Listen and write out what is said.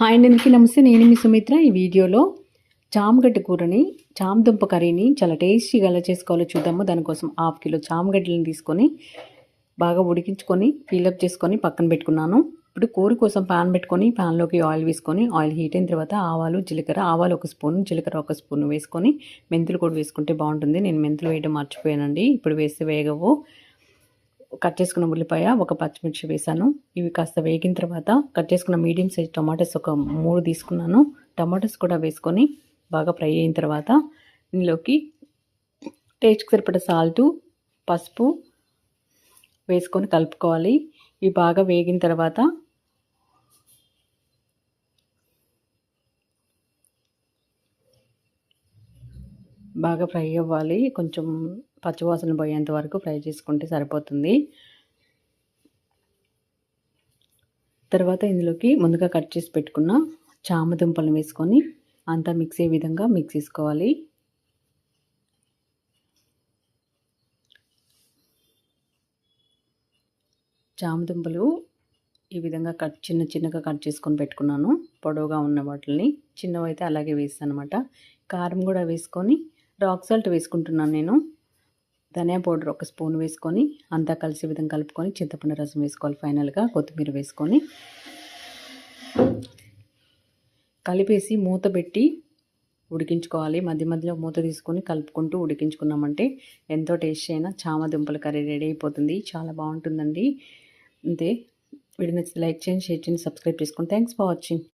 Hi అండి అందరికీ నమస్తే. నేను మీ సుమిత్ర. ఈ వీడియోలో చామగడ్డ కూరని చామదుంప కర్రీని చాలా టేస్టీగా ఎలా చేసుకోవాలో చూద్దాము. దానికోసం హాఫ్ కిలో చామగడ్డలను తీసుకొని బాగా ఉడికించుకొని ఫిల్అప్ చేసుకొని పక్కన పెట్టుకున్నాను. ఇప్పుడు కూర కోసం పాన్ పెట్టుకొని పాన్లోకి ఆయిల్ వేసుకొని ఆయిల్ హీట్ అయిన తర్వాత ఆవాలు జీలకర్ర. ఆవాలు ఒక స్పూన్ జీలకర్ర ఒక స్పూన్ వేసుకొని మెంతులు కూడా వేసుకుంటే బాగుంటుంది. నేను మెంతులు వేయడం మర్చిపోయానండి. ఇప్పుడు వేస్తే వేగవు. కట్ చేసుకున్న ఉల్లిపాయ ఒక పచ్చిమిర్చి వేసాను ఇవి కాస్త వేగిన తర్వాత కట్ చేసుకున్న మీడియం సైజ్ టమాటోస్ ఒక మూడు తీసుకున్నాను. టమాటోస్ కూడా వేసుకొని బాగా ఫ్రై అయిన తర్వాత ఇందులోకి టేస్ట్కి సరిపడ సాల్టు పసుపు వేసుకొని కలుపుకోవాలి. ఇవి బాగా వేగిన తర్వాత బాగా ఫ్రై అవ్వాలి. కొంచెం పచ్చివాసన పోయేంత వరకు ఫ్రై చేసుకుంటే సరిపోతుంది. తర్వాత ఇందులోకి ముందుగా కట్ చేసి పెట్టుకున్న చామదుంపలను వేసుకొని అంతా మిక్స్ అయ్యే విధంగా మిక్స్ చేసుకోవాలి. చామదుంపలు ఈ విధంగా కట్ చిన్న చిన్నగా కట్ చేసుకొని పెట్టుకున్నాను. పొడవుగా ఉన్న వాటిని చిన్నవైతే అలాగే వేస్తాను అనమాట కారం కూడా వేసుకొని రాక్ సాల్ట్ వేసుకుంటున్నాను నేను. ధనియా పౌడర్ ఒక స్పూన్ వేసుకొని అంతా కలిసే విధంగా కలుపుకొని చింతపండు రసం వేసుకోవాలి ఫైనల్గా కొత్తిమీర వేసుకొని. కలిపేసి మూత పెట్టి ఉడికించుకోవాలి. మధ్య మధ్యలో మూత తీసుకొని కలుపుకుంటూ ఉడికించుకున్నామంటే ఎంతో టేస్ట్ అయినా చామ దుంపల కర్రీ రెడీ అయిపోతుంది. చాలా బాగుంటుందండి. అంతే. వీడియో నచ్చితే లైక్ చేయండి షేర్ చేయండి సబ్స్క్రైబ్ చేసుకోండి థ్యాంక్స్ ఫర్ వాచింగ్